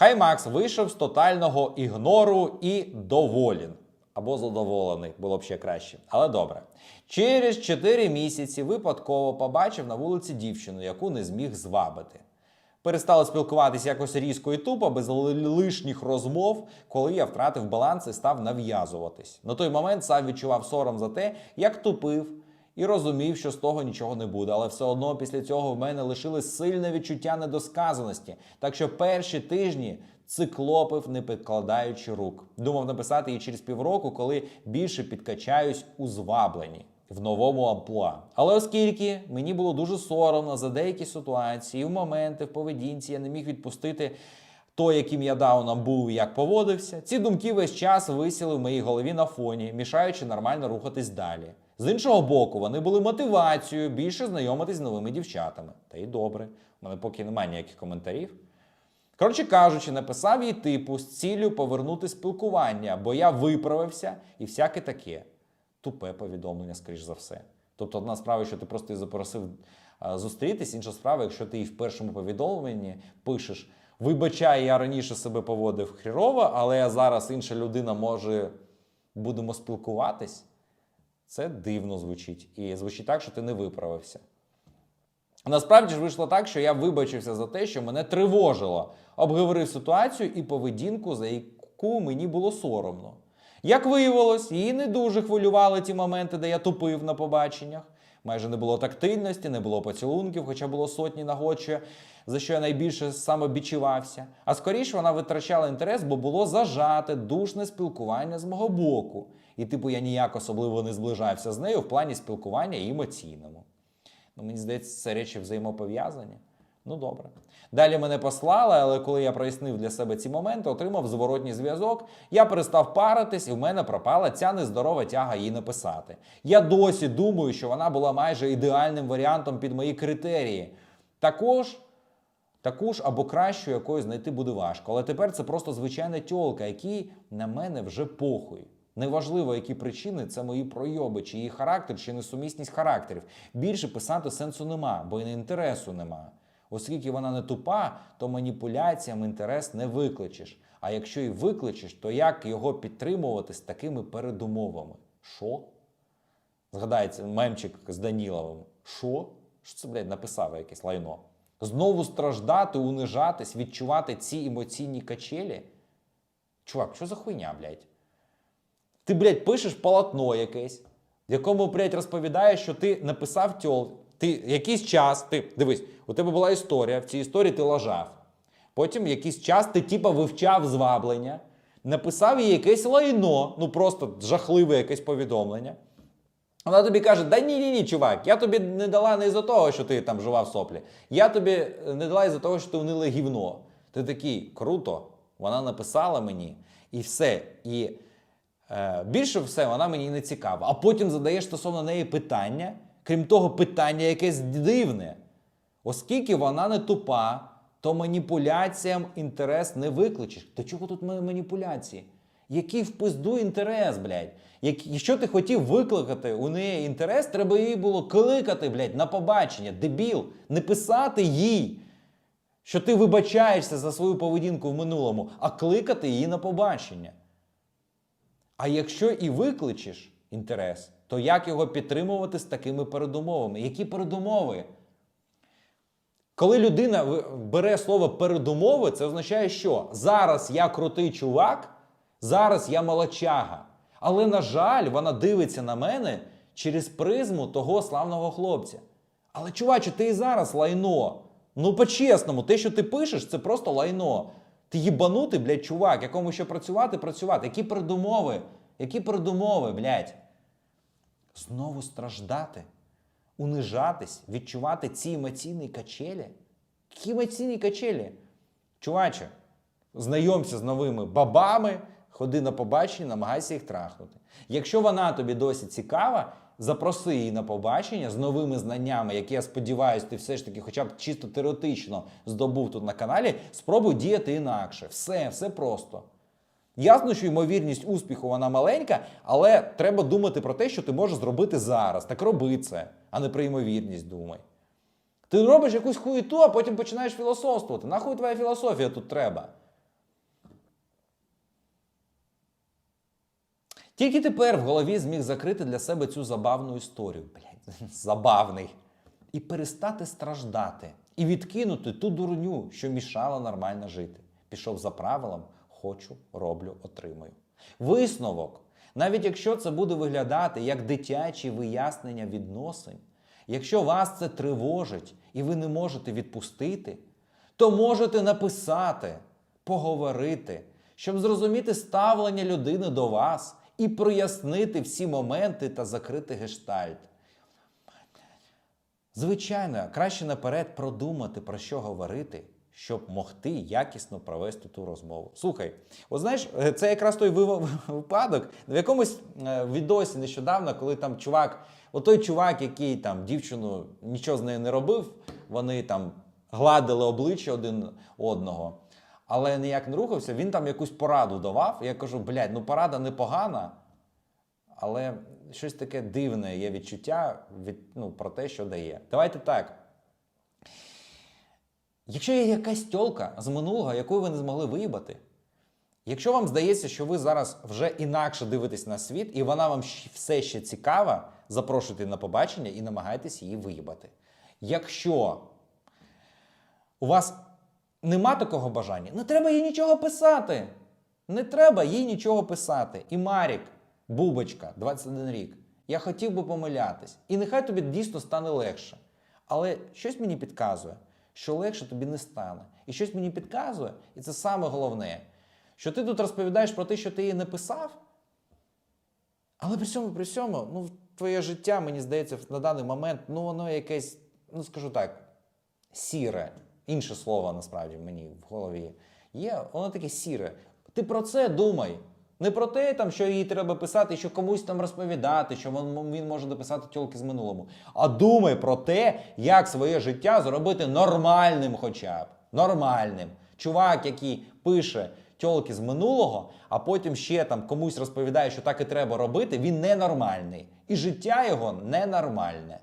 Хай Макс вийшов з тотального ігнору і доволін. Або задоволений, було б ще краще. Але добре. Через 4 місяці випадково побачив на вулиці дівчину, яку не зміг звабити. Перестали спілкуватися якось різко і тупо, без лишніх розмов, коли я втратив баланс і став нав'язуватись. На той момент сам відчував сором за те, як тупив, і розумів, що з того нічого не буде. Але все одно після цього в мене лишилось сильне відчуття недосказаності. Так що перші тижні циклопив, не підкладаючи рук. Думав написати її через півроку, коли більше підкачаюсь у звабленні в новому амплуа. Але оскільки мені було дуже соромно за деякі ситуації, в моменти в поведінці я не міг відпустити то, яким я дауном був і як поводився, ці думки весь час висіли в моїй голові на фоні, мішаючи нормально рухатись далі. З іншого боку, вони були мотивацією більше знайомитись з новими дівчатами. Та й добре, у мене поки немає ніяких коментарів. Коротше кажучи, написав їй типу з ціллю повернути спілкування, бо я виправився і всяке таке. Тупе повідомлення, скоріш за все. Тобто, одна справа, що ти просто її запросив зустрітись, інша справа, якщо ти їй в першому повідомленні пишеш: Вибачай, я раніше себе поводив хрірово, але зараз інша людина може будемо спілкуватись. Це дивно звучить. І звучить так, що ти не виправився. Насправді ж вийшло так, що я вибачився за те, що мене тривожило, обговорив ситуацію і поведінку, за яку мені було соромно. Як виявилось, її не дуже хвилювали ті моменти, де я тупив на побаченнях. Майже не було тактильності, не було поцілунків, хоча було сотні нагод, за що я найбільше самобічувався. А скоріше вона витрачала інтерес, бо було зажате, душне спілкування з мого боку. І, типу, я ніяк особливо не зближався з нею в плані спілкування емоційному. Ну, мені здається, це речі взаємопов'язані. Ну, добре. Далі мене послали, але коли я прояснив для себе ці моменти, отримав зворотній зв'язок. Я перестав паритись, і в мене пропала ця нездорова тяга її написати. Я досі думаю, що вона була майже ідеальним варіантом під мої критерії. Також. Таку ж або кращу якою знайти буде важко. Але тепер це просто звичайна тьолка, якій на мене вже похуй. Неважливо, які причини це мої пройоби, чи її характер, чи несумісність характерів. Більше писати сенсу нема, бо й не інтересу нема. Оскільки вона не тупа, то маніпуляціям інтерес не викличеш. А якщо і викличеш, то як його підтримувати з такими передумовами? Що? Згадається мемчик з Даніловим. Що? Що це, блядь, написав якесь лайно? Знову страждати, унижатись, відчувати ці емоційні качелі? Чувак, що за хуйня, блядь? Ти, блядь, пишеш полотно якесь, в якому, блядь, розповідаєш, що ти написав тьол. Ти якийсь час, ти дивись, у тебе була історія, в цій історії ти лажав. Потім якийсь час ти типа вивчав зваблення, написав їй якесь лайно, ну просто жахливе якесь повідомлення. Вона тобі каже: да ні, ні, ні, чувак, я тобі не дала не із-за того, що ти там жував соплі. Я тобі не дала із-за того, що ти униле гівно. Ти такий, круто, вона написала мені, і все. І е, більше все вона мені не цікава. А потім задаєш стосовно неї питання, крім того, питання якесь дивне. Оскільки вона не тупа, то маніпуляціям інтерес не викличеш. До чого тут маніпуляції? Який в пизду інтерес, блядь? Як, якщо ти хотів викликати у неї інтерес, треба їй було кликати, блядь, на побачення, дебіл, не писати їй, що ти вибачаєшся за свою поведінку в минулому, а кликати її на побачення. А якщо і викличеш інтерес, то як його підтримувати з такими передумовами? Які передумови? Коли людина бере слово передумови, це означає, що зараз я крутий чувак, зараз я молодчага. Але, на жаль, вона дивиться на мене через призму того славного хлопця. Але, чуваче, ти і зараз лайно. Ну, по-чесному, те, що ти пишеш, це просто лайно. Ти їбанутий, блядь, чувак, якому ще працювати, працювати. Які передумови? Які передумови, блядь? Знову страждати унижатись, відчувати ці емоційні качелі? Які емоційні качелі? Чуваче, знайомся з новими бабами, ходи на побачення, намагайся їх трахнути. Якщо вона тобі досі цікава, запроси її на побачення з новими знаннями, які я сподіваюся, ти все ж таки, хоча б чисто теоретично здобув тут на каналі, спробуй діяти інакше. Все, все просто. Ясно, що ймовірність успіху вона маленька, але треба думати про те, що ти можеш зробити зараз. Так роби це, а не про ймовірність думай. Ти робиш якусь хуєту, а потім починаєш філософствувати. Нахуй твоя філософія тут треба? Тільки тепер в голові зміг закрити для себе цю забавну історію. Блять, забавний. І перестати страждати. І відкинути ту дурню, що мішала нормально жити. Пішов за правилом хочу, роблю, отримую. Висновок. Навіть якщо це буде виглядати як дитячі вияснення відносин, якщо вас це тривожить і ви не можете відпустити, то можете написати, поговорити, щоб зрозуміти ставлення людини до вас і прояснити всі моменти та закрити гештальт. Звичайно, краще наперед продумати, про що говорити, щоб могти якісно провести ту розмову. Слухай, от знаєш, е, це якраз той випадок в якомусь е, відосі нещодавно, коли там чувак, от той чувак, який там дівчину нічого з нею не робив, вони там гладили обличчя один одного, але ніяк не рухався, він там якусь пораду давав. Я кажу, блядь, ну порада непогана, але щось таке дивне є відчуття від, ну, про те, що дає. Давайте так. Якщо є якась тьолка з минулого, яку ви не змогли виїбати, якщо вам здається, що ви зараз вже інакше дивитесь на світ, і вона вам все ще цікава, запрошуйте на побачення і намагайтесь її виїбати. Якщо у вас нема такого бажання, не треба їй нічого писати. Не треба їй нічого писати. І Марік, Бубочка, 21 рік. Я хотів би помилятись. І нехай тобі дійсно стане легше. Але щось мені підказує, що легше тобі не стане. І щось мені підказує, і це саме головне, що ти тут розповідаєш про те, що ти їй не писав. Але при цьому, при всьому, ну, твоє життя, мені здається, на даний момент, ну, воно якесь, ну скажу так, сіре. Інше слово насправді мені в голові є. Воно таке сіре. Ти про це думай. Не про те, там, що їй треба писати, що комусь там розповідати, що він, він може дописати тьолки з минулому. А думай про те, як своє життя зробити нормальним хоча б. Нормальним. Чувак, який пише тьолки з минулого, а потім ще там комусь розповідає, що так і треба робити, він ненормальний. І життя його ненормальне.